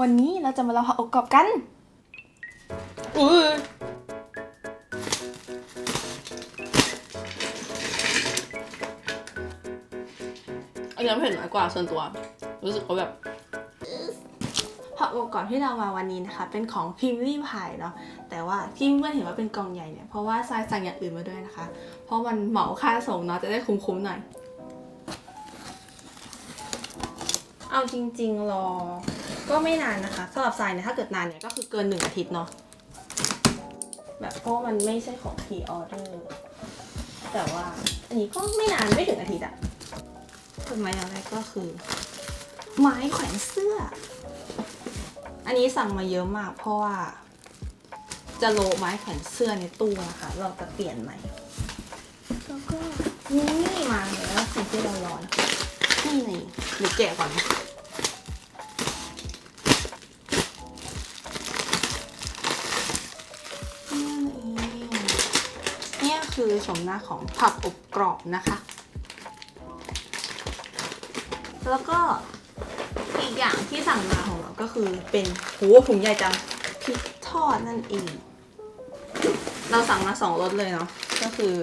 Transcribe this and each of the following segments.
วันนี้เราจะมาลองผักอบกรอบกันอุ้ยอันนี้เผ็ดน้อยกว่าส่วนตัว รู้สึกว่าแบบผักอบกรอบที่เรามาวันนี้นะคะ เป็นของพิมลี่พายเนาะแต่ว่าที่เพื่อนเห็นว่าเป็นกล่องใหญ่เนี่ยเพราะว่าทรายสั่งอย่างอื่นมาด้วยนะคะ เพราะมันเหมาค่าส่งเนาะจะได้คุ้มๆหน่อย เอาจริงๆรอ ก็ไม่นานนะคะสำหรับทรายเนี่ยถ้าเกิดนานเนี่ยก็คือเกินหนึ่งอาทิตย์เนาะแบบเพราะมันไม่ใช่ของพรีออเดอร์แต่ว่าอันนี้ก็ไม่นานไม่ถึงอาทิตย์อะผลไม้อย่างแรกก็คือ ไม้แขวนเสื้อ อันนี้สั่งมาเยอะมาก เพราะว่า จะโลไม้แขวนเสื้อในตู้นะคะ เราจะเปลี่ยนใหม่แล้วก็นี่มาแล้วสิ่งที่เรารอนนี่นี่หรือแกะก่อนนะ คือชมหน้าของผักอบกรอบนะคะ แล้วก็อีกอย่างที่สั่งมาของเราก็คือเป็นโหถุงใหญ่จังพริกทอดนั่นเอง เราสั่งมาสองรสเลยเนาะก็คือ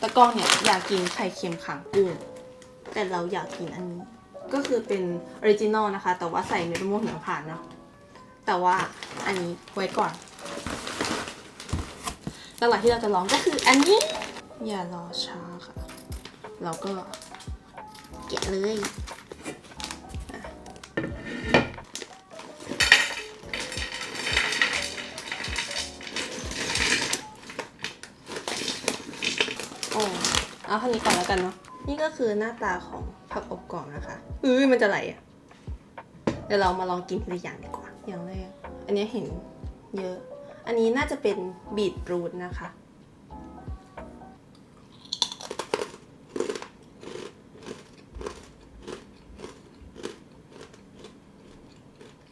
ตะกร้องเนี่ยอยากกินไข่เค็มขางกุ้งแต่เราอยากกินอันนี้ ก็คือเป็นออริจินอลนะคะ แต่ว่าใส่เม็ดมะม่วงหิมพานต์เนาะแต่ว่าอันนี้ไว้ก่อน หลักที่เราจะลองก็คืออันนี้ อย่ารอช้าค่ะ เราก็แกะเลยอะโอ้เอาเท่านี้ก่อนแล้วกันเนาะนี่ก็คือหน้าตาของผักอบกรอบนะคะอุ้ยมันจะไหลอะเดี๋ยวเรามาลองกินทีละอย่างดีกว่า อย่างแรก อันนี้เห็นเยอะ อันนี้น่าจะเป็นบีทรูทนะคะ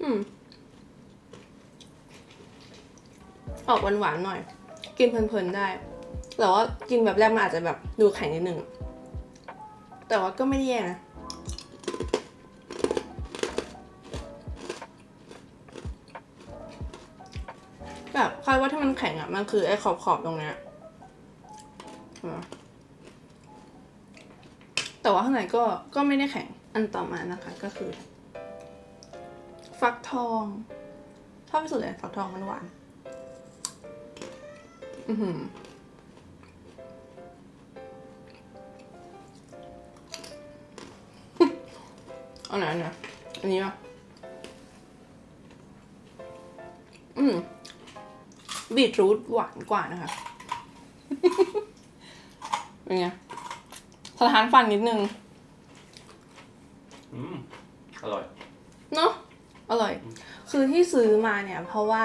อืม ออกหวานๆหน่อย กินเพลินๆได้ แต่ว่ากินแบบแรกมันอาจจะแบบดูแข็งนิดนึง แต่ว่าก็ไม่ได้แย่นะ แบบคาดว่าที่มันแข็งอะ มันคือไอ้ขอบๆตรงเนี้ยแต่ว่าข้างในก็ก็ไม่ได้แข็งอันต่อมานะคะก็คือ ฟักทองชอบที่สุดเลยฟักทองมันหวานอือหือเอาไหนอันไหนอันนี้ป่ะ บีทรูทหวานกว่านะคะ เป็นไงสถานฟันนิดนึง อืม อร่อย เนาะอร่อย คือที่ซื้อมาเนี่ย เพราะว่า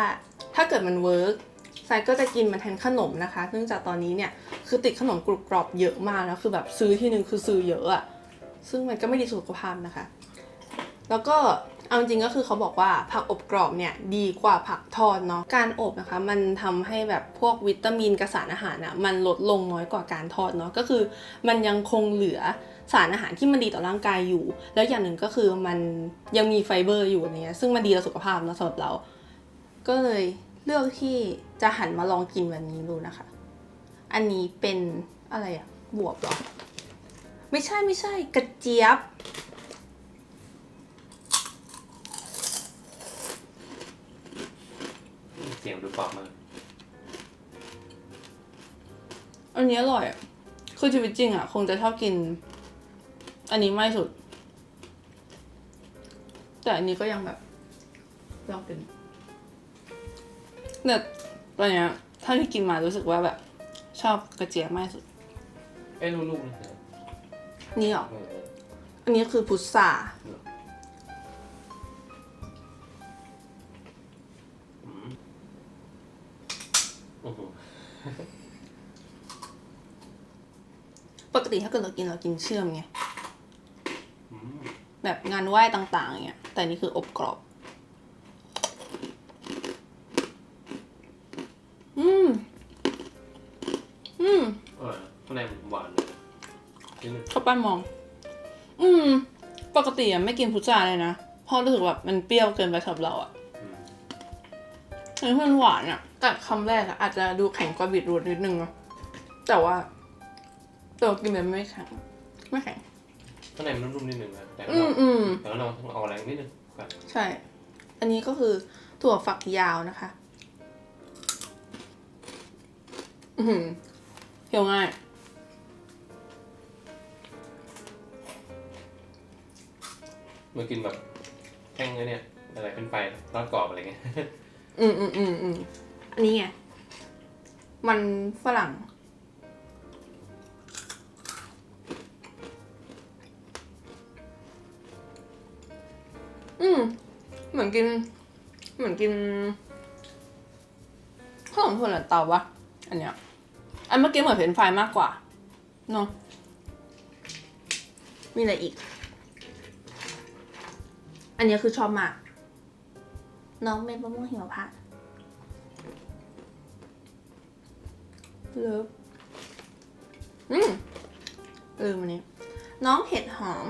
ถ้าเกิดมันเวิร์กไซก็จะกินมันแทนขนมนะคะ เนื่องจากตอนนี้เนี่ย คือติดขนมกรุบกรอบเยอะมากแล้วคือแบบซื้อที่หนึ่งคือซื้อเยอะอะ ซึ่งมันก็ไม่ดีสุขภาพนะคะ แล้วก็ เอาจริงก็คือเขาบอกว่าผักอบกรอบเนี่ยดีกว่าผักทอดเนาะการอบนะคะ มันทำให้แบบพวกวิตามินกับสารอาหารอะมันลดลงน้อยกว่าการทอดเนาะก็คือ มันยังคงเหลือสารอาหารที่มันดีต่อร่างกายอยู่ แล้วอย่างหนึ่งก็คือมันยังมีไฟเบอร์อยู่อะไรเงี้ยซึ่งมันดีต่อสุขภาพเนาะสำหรับเรา ก็เลยเลือกที่จะหันมาลองกินวันนี้ดูนะคะ อันนี้เป็นอะไรอะบวบเหรอ ไม่ใช่ไม่ใช่กระเจี๊ยบ เสียงดูปากมากอันนี้อร่อยอะคือชีวิตจริงอะคงจะชอบกิน อันนี้ไม่สุด แต่อันนี้ก็ยังแบบลองกินแต่ตอนเนี้ยถ้าที่กินมารู้สึกว่าแบบ ชอบกระเจี๊ยบมากสุด เอ้ยลูกๆนี่คือนี่หรอ เอออันนี้คือพุทราอื ปกติถ้าเกิดเรากินเรากินเชื่อมไงอืมแบบงานไหว้ต่างๆอย่างเงี้ยแต่อันนี่คืออบกรอบ อืม อืมอร่อยนะข้างในมันหวานเลยนิดนึงข้าวปั้นมอง อืม ปกติอะไม่กินพุทราเลยนะพราะรู้สึกแบบมันเปรี้ยวเกินไปสำหรับเราอะอืมอันนี้มันหวานอะแต่คำแรกอะอาจจะดูแข็งกว่าบีทรูทนิดนึงเนาะแต่ว่า ตัวกินแบบไม่แข็งไม่แข็งข้างในมันนุ่มๆนิดนึงนะแต่อืเรามอืมแต่ว่าเราต้องเอาแรงนิดนึงก่อนใช่ อันนี้ก็คือถั่วฝักยาวนะคะ อือหือเคี้ยวง่าย เมื่อกินแบบแท่งไอ้เนี่ยอะไรเป็นไฟทอดกรอบอะไรเงี้ย อืมอืมอืมอืมอันนี้ไง มันฝรั่ง อืม เหมือนกิน เหมือนกินขนมถั่วลันเตาปะอันเนี้ย อันเมื่อกี้เหมือนเฟรนช์ฟรายมากกว่าเนาะมีอะไรอีก อันนี้คือชอบมาก น้องเม็ดมะม่วงหิมพานต์เลิฟอืมลืมอันนี้ น้องเห็ดหอม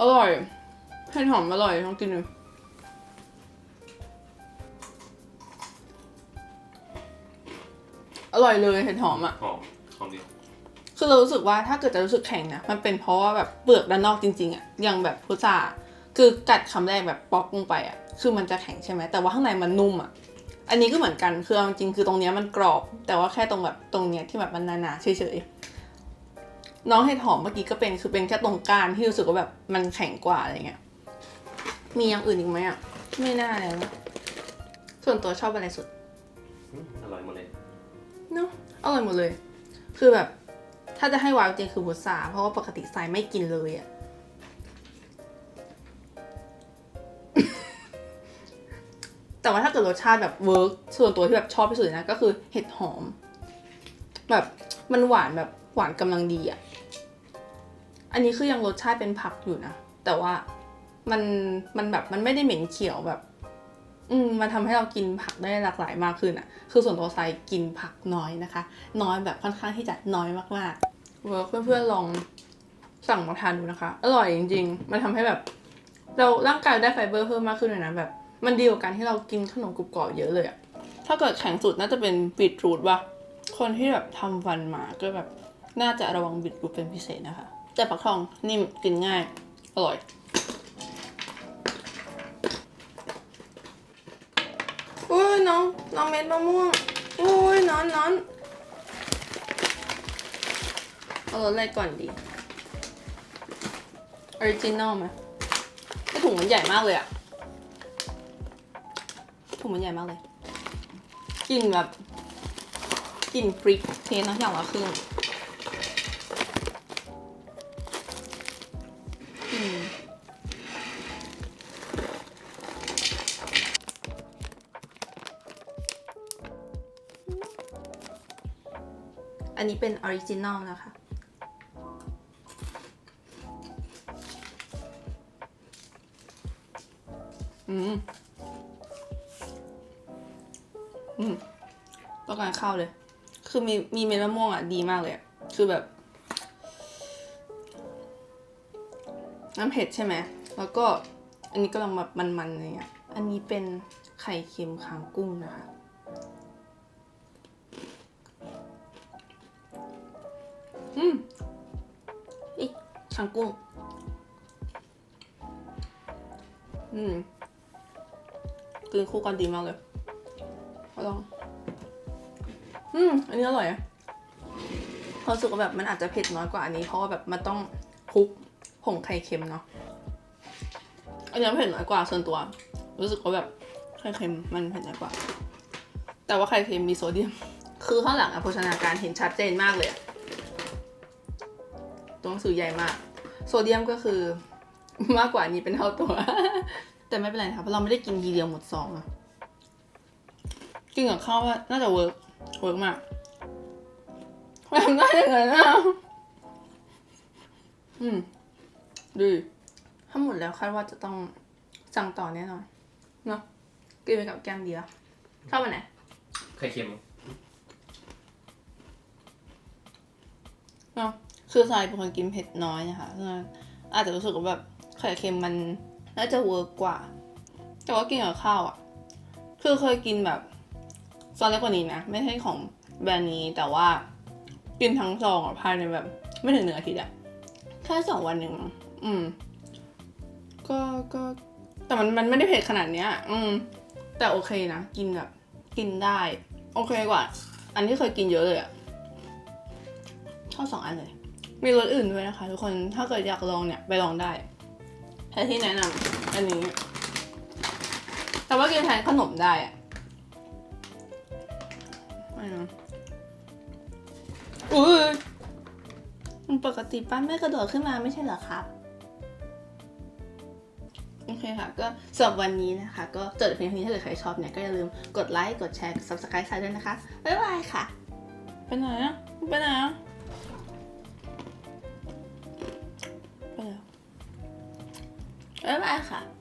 อร่อยเห็ดหอมอร่อยลองกินดูอร่อยเลยเห็ดหอมอะหอมหอมดีคือเรารู้สึกว่าถ้าเกิดจะรู้สึกแข็งนะ มันเป็นเพราะว่าแบบเปลือกด้านนอกจริงๆอะอย่างแบบพุทราคือกัดคำแรกแบบป๊อกลงไปอะคือมันจะแข็งใช่ไหมแต่ว่าข้างในมันนุ่มอะอันนี้ก็เหมือนกัน คือเอาจริงๆคือตรงเนี้ยมันกรอบ แต่ว่าแค่ตรงแบบตรงเนี้ยที่แบบมันหนาๆเฉยๆ น้องเห็ดหอมเมื่อกี้ก็เป็นคือเป็นแค่ตรงกลางที่รู้สึกว่าแบบมันแข็งกว่าอะไรเงี้ย มีอย่างอื่นอีกไหมอะ ไม่น่าแล้วนะส่วนตัวชอบอะไรสุดอืมอร่อยหมดเลย เนาะอร่อยหมดเลย คือแบบ ถ้าจะให้วาวจริงคือบุษาเพราะว่าปกติสายไม่กินเลยอะแต่ว่าถ้าเกิดรสชาติแบบเวิร์กส่วนตัวที่แบบชอบที่สุดนะ ก็คือเห็ดหอม แบบมันหวานแบบหวานกำลังดีอะ อันนี้คือยังรสชาติเป็นผักอยู่นะ แต่ว่ามันมันแบบมันไม่ได้เหม็นเขียวแบบ อืมมันทำให้เรากินผักได้หลากหลายมากขึ้นอะคือส่วนตัวไซกินผักน้อยนะคะ น้อยแบบค่อนข้างที่จะน้อยมากๆเวิร์กเพื่อนๆลองสั่งมาทานดูนะคะ อร่อยจริง ๆ มันทำให้แบบ เราร่างกายได้ไฟเบอร์เพิ่มมากขึ้นเลยนะแบบ มันดีกว่าการที่เรากินขนมกรุบกรอบเยอะเลยอะถ้าเกิดแข็งสุดน่าจะเป็นบีทรูทว่ะคนที่แบบทำฟันมาก็แบบน่าจะระวังบีทรูทเป็นพิเศษนะคะ แต่ปักทองนิ่มกินง่าย อร่อย อุ้ยน้องน้องเม็ดมะม่วง อุ้ยนอนนอนเอารสอะไรก่อนดีออริจินอลไหมไอถุงมันใหญ่มากเลยอะถุงมันใหญ่มากเลยกลิ่นแบบกลิ่นพริกเทน้ำอย่างละครึ่ง นนี้เป็นออริจินอลนะคะ อืม อืม ต้องการข้าวเลย คือมีมีเม็ดมะม่วงอะ ดีมากเลย คือแบบ น้ำเผ็ดใช่ไหม แล้วก็ อันนี้กำลังแบบมันๆอะไรเงี้ย อันนี้เป็นไข่เค็มค้างกุ้งนะคะ อืมอีกค้างกุ้ง อืมกินคู่กันดีมากเลยเอาลอง อืม อันนี้อร่อยเรารู้สึกว่าแบบมันอาจจะเผ็ดน้อยกว่าอันนี้ เพราะว่าแบบมันต้องคลุกผงไข่เค็มเนาะ อันนี้เผ็ดน้อยกว่าส่วนตัว รู้สึกว่าแบบไข่เค็มมันเผ็ดน้อยกว่า แต่ว่าไข่เค็มมีโซเดียม คือข้างหลังอะโภชนาการเห็นชัดเจนมากเลยอะ ตัวหนังสือใหญ่มาก โซเดียมก็คือมากกว่าอันนี้เป็นเท่าตัว แต่ไม่เป็นไรค่ะเพราะเราไม่ได้กินทีเดียวหมดซองอะกินกับข้าวว่าน่าจะเวิร์กเวิร์กมากทำได้ยังไงนะอืมดีถ้าหมดแล้วคาดว่าจะต้องสั่งต่อแน่นอนเนาะกินไปกับแกมเดียวชอบอันไหนไข่เค็มเนาะ คือทรายเป็นคนกินเผ็ดน้อยนะคะเพราะงั้นอาจจะรู้สึกว่าแบบไข่เค็มมันน่าจะเวิร์กกว่า แต่ว่ากินกับข้าวอะ่ะ คือเคยกินแบบซองเล็กกว่านี้นะ ไม่ใช่ของแบรนด์นี้แต่ว่ากินทั้งซองอะภายในแบบ ไม่ถึงหนึ่งอาทิตย์อะแค่สองวันหนึ่งมั้งอืม ก็ก็ แต่มันมันไม่ได้เผ็ดขนาดเนี้ย อืม แต่โอเคนะ กินแบบกินได้ โอเคกว่า อันที่เคยกินเยอะเลยอะชอบสองอันเลย มีรสอื่นด้วยนะคะ ทุกคนถ้าเกิดอยากลองเนี่ยไปลองได้แต่ที่แนะนำอันนี้ แต่ว่ากินแทนขนมได้อะไม่นะอุ้ยมันปกติป้าไม่กระโดดขึ้นมาไม่ใช่เหรอครับโอเคค่ะ ก็สำหรับวันนี้นะคะ ก็จบเพียงเท่านี้ถ้าเกิดใครชอบเนี่ย ก็อย่าลืมกดไลค์ กดแชร์ กด subscribe ด้วยนะคะ บ๊ายบายค่ะ ไปไหนอะไปไหนอะ ไปแ